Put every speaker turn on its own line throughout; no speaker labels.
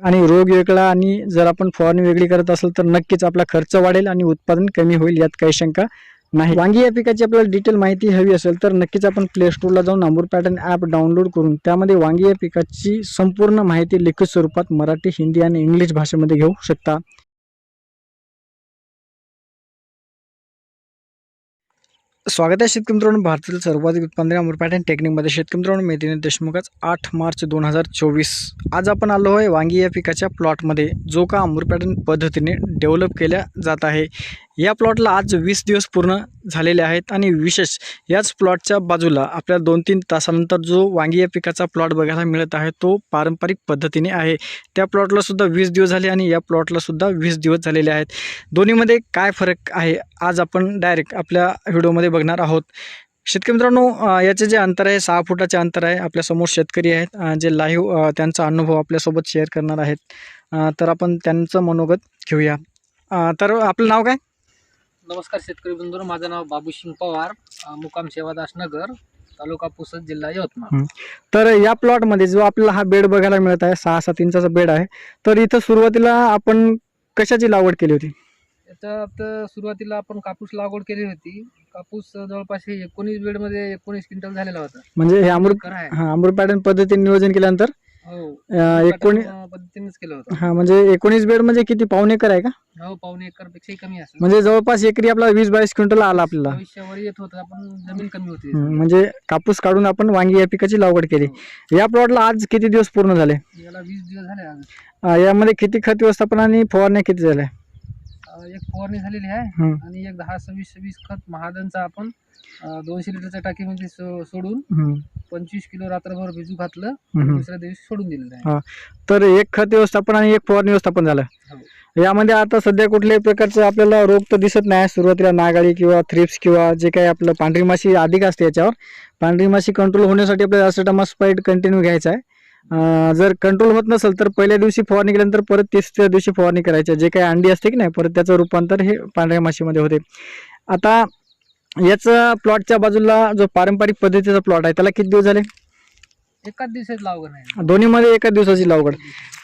आणि रोग वेगळा आणि जर आपण फवारणी वेगळी करत असेल तर नक्कीच आपला खर्च वाढेल आणि उत्पादन कमी होईल यात काही शंका नाही. वांगी या पिकाची आपल्याला डिटेल माहिती हवी असेल तर नक्कीच आपण प्ले स्टोरला जाऊन आंबूर पॅटर्न ॲप डाउनलोड करून त्यामध्ये वांगी या पिकाची संपूर्ण माहिती लिखित स्वरूपात मराठी हिंदी आणि इंग्लिश भाषेमध्ये घेऊ शकता. स्वागत आहे शेतकरी मित्रांनो भारतातील सर्वाधिक उत्पादन अमूर टेक्निकमध्ये शेतकरी मित्रांनो मी दिनेश देशमुखच आठ मार्च दोन हजार चोवीस. आज आपण आलो आहे वांगी या पिकाच्या प्लॉटमध्ये जो का अमूर पद्धतीने डेव्हलप केल्या जात आहे. या प्लॉटला आज वीस दिवस पूर्ण झालेले आहेत आणि विशेष याच प्लॉटच्या बाजूला आपल्याला दोन तीन तासानंतर जो वांगी या पिकाचा प्लॉट बघायला मिळत आहे तो पारंपरिक पद्धतीने आहे. त्या प्लॉटला सुद्धा वीस दिवस झाले आणि या प्लॉटला सुद्धा वीस दिवस झालेले आहेत. दोन्हीमध्ये काय फरक आहे आज आपण डायरेक्ट आपल्या व्हिडिओमध्ये बघणार आहोत. शेतकरी मित्रांनो याचे जे अंतर आहे सहा फुटाचे अंतर आहे आपल्यासमोर शेतकरी आहेत जे लाईव्ह त्यांचा अनुभव आपल्यासोबत शेअर करणार आहेत. तर आपण त्यांचं मनोगत घेऊया. तर आपलं नाव काय?
नमस्कार शेतकरी बंधू माझं नाव बाबू सिंग पवार अ, मुक्काम सेवादास नगर तालुका पुसद जिल्हा यवतमाळ.
तर या प्लॉटमध्ये जो आपल्याला हा बेड बघायला मिळत आहे सहा सात इंचाचा बेड आहे तर इथं सुरुवातीला आपण कशाची लागवड केली होती?
याच्यात सुरुवातीला आपण कापूस लागवड केली होती. कापूस जवळपास हे एकोणीस बेडमध्ये एकोणीस क्विंटल झालेला होता.
म्हणजे हे अमृत हा अमृत पॅटर्न पद्धतीने नियोजन केल्यानंतर
हो.
एकोणीस
पद्धतीनेच केलं होतं.
हा म्हणजे एकोणीस बेड म्हणजे किती? पाऊण एकर आहे का?
हो पावणे एकर पेक्षाही कमी असेल
म्हणजे जवळपास एकरी आपला वीस बावीस क्विंटल आला आपल्याला.
भविष्यावर येत होतं आपण जमीन कमी होती.
हम्म, म्हणजे कापूस काढून आपण वांगी या पिकाची लागवड केली. या प्लॉटला आज किती दिवस पूर्ण झाले?
याला वीस दिवस झाले आज.
अं, यामध्ये किती खत व्यवस्थापन आणि फवारण्या किती झाल्या?
अ, एक फवारणी झालेली आहे
हम्म,
आणि एक दहा सव्वीस सव्वीस खत महादनचा आपण अ, दोनशे लिटरच्या टाकीमध्ये सो- सोडून
हम्म,
पंचवीस किलो रात्रभर भिजू घातलं. दुसऱ्या दिवशी सोडून दिलेलं आहे.
तर एक खत व्यवस्थापन आणि एक फवारणी व्यवस्थापन झालं.
हो.
यामध्ये आता सध्या कुठल्याही प्रकारचं आपल्याला रोग तर दिसत नाही. सुरुवातीला नागाळी किंवा थ्रिप्स किंवा जे काही आपलं पांढरी माशी अधिक असते याच्यावर. पांढरी माशी कंट्रोल होण्यासाठी आपल्याला ॲसिटामास्पाईड कंटिन्यू घ्यायचा आहे. जर कंट्रोल होत नसेल तर पहिल्या दिवशी फवारणी केल्यानंतर परत तिसऱ्या दिवशी फवारणी करायची. जे काही अंडी असते की नाही परत त्याचं रूपांतर हे पांढऱ्या माशीमध्ये होते. आता याचं प्लॉटच्या बाजूला जो पारंपरिक पद्धतीचा प्लॉट आहे त्याला किती दिवस झाले?
एकाच दिवसात लागण आहे.
दोन्हीमध्ये एका दिवसाची लागवड.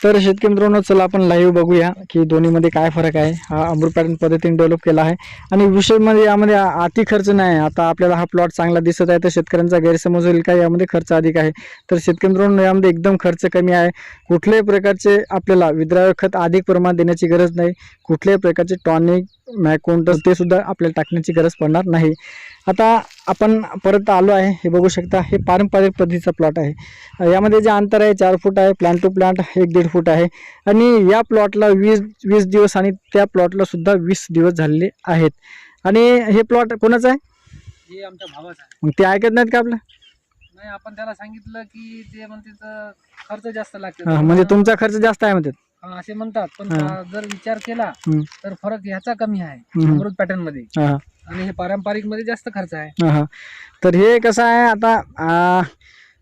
तर शेतकरी मित्रांनो चला आपण लाईव्ह बघूया की दोन्हीमध्ये काय फरक आहे. हा अमृत पॅटर्न पद्धतीने डेव्हलप केला आहे. आणि विषय म्हणजे यामध्ये अति खर्च नाही आता आपल्याला हा प्लॉट चांगला दिसत आहे तर शेतकऱ्यांचा गैरसमज होईल का? यामध्ये खर्च अधिक आहे. तर शेतकरी मित्रांनो यामध्ये एकदम खर्च कमी आहे. कुठल्याही प्रकारचे आपल्याला विद्राव्य खत अधिक प्रमाणात देण्याची गरज नाही. कुठल्याही प्रकारचे टॉनिक मॅकोंटस ते सुद्धा आपल्याला टाकण्याची गरज पडणार नाही. आता आपण परत आलो आहे. हे बघू शकता हे पारंपरिक पद्धतीचा प्लॉट आहे. यामध्ये जे अंतर आहे चार फूट आहे प्लांट टू प्लांट एक दीड फूट आहे. आणि या प्लॉटला वीस वीस दिवस आणि त्या प्लॉटला सुद्धा वीस दिवस झालेले आहेत. आणि हे प्लॉट कोणाचं आहे?
हे आमच्या भावाचं आहे.
मग ते ऐकत नाहीत का आपलं?
नाही आपण त्याला सांगितलं की ते म्हणते तर खर्च जास्त लागते.
हा, म्हणजे तुमचा खर्च जास्त आहे म्हणतात.
हा, असे म्हणतात. पण
हा.
जर विचार केला
हम्म.
तर फरक ह्याचा कमी आहे
हम्म.
अमृत पॅटर्नमध्ये
हा,
आणि हे पारंपरिकमध्ये जास्त खर्च आहे.
हा, हा. तर हे कसं आहे आता आ,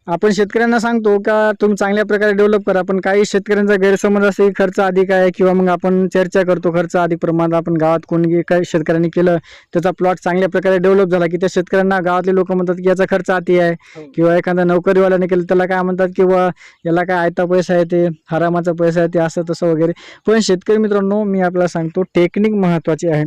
आपण शेतकऱ्यांना सांगतो का तुम्ही चांगल्या प्रकारे डेव्हलप करा पण काही शेतकऱ्यांचा गैरसमज असते की खर्च अधिक आहे किंवा मग आपण चर्चा करतो खर्च अधिक प्रमाणात आपण गावात कोणी काही शेतकऱ्यांनी केलं त्याचा प्लॉट चांगल्या प्रकारे डेव्हलप झाला की त्या शेतकऱ्यांना गावातले लोक म्हणतात की याचा खर्च अति आहे.
हो.
किंवा एखादा नोकरीवाल्याने केलं त्याला काय म्हणतात किंवा याला काय आयता पैसा आहे ते हरामाचा पैसा आहे ते असं तसं वगैरे. पण शेतकरी मित्रांनो मी आपल्याला सांगतो टेक्निक महत्त्वाची आहे.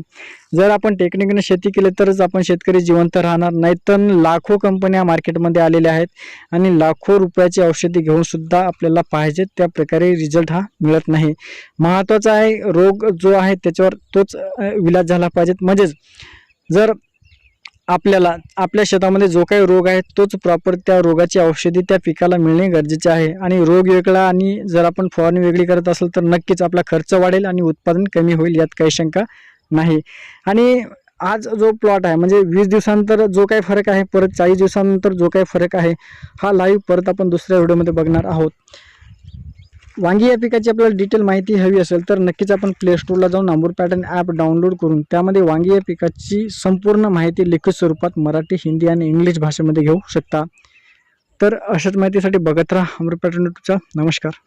जर आपण टेक्निकने शेती केली तरच आपण शेतकरी जिवंत राहणार. नाही तर लाखो कंपन्या मार्केटमध्ये आलेल्या आहेत आणि लाखो रुपयाची औषधी घेऊनसुद्धा आपल्याला पाहिजे त्या प्रकारे रिझल्ट हा मिळत नाही. महत्त्वाचा आहे रोग जो आहे त्याच्यावर तोच विलाज झाला पाहिजेत म्हणजेच जर आपल्याला आपल्या शेतामध्ये जो काही रोग आहे तोच प्रॉपर त्या रोगाची औषधी त्या पिकाला मिळणे गरजेचे आहे. आणि रोग वेगळा आणि जर आपण फवारणी वेगळी करत असेल तर नक्कीच आपला खर्च वाढेल आणि उत्पादन कमी होईल यात काही शंका नाही. आणि आज जो प्लॉट आहे म्हणजे वीस दिवसानंतर जो काही फरक आहे परत चाळीस दिवसानंतर जो काही फरक आहे हा लाईव्ह परत आपण दुसऱ्या व्हिडिओमध्ये बघणार आहोत. वांगी या पिकाची आपल्याला डिटेल माहिती हवी असेल तर नक्कीच आपण प्ले स्टोरला जाऊन आंबूर पॅटर्न ॲप डाउनलोड करून त्यामध्ये वांगी या पिकाची संपूर्ण माहिती लिखित स्वरूपात मराठी हिंदी आणि इंग्लिश भाषेमध्ये घेऊ शकता. तर अशाच माहितीसाठी बघत राहा आंबूर पॅटर्न यूट्यूबचा नमस्कार.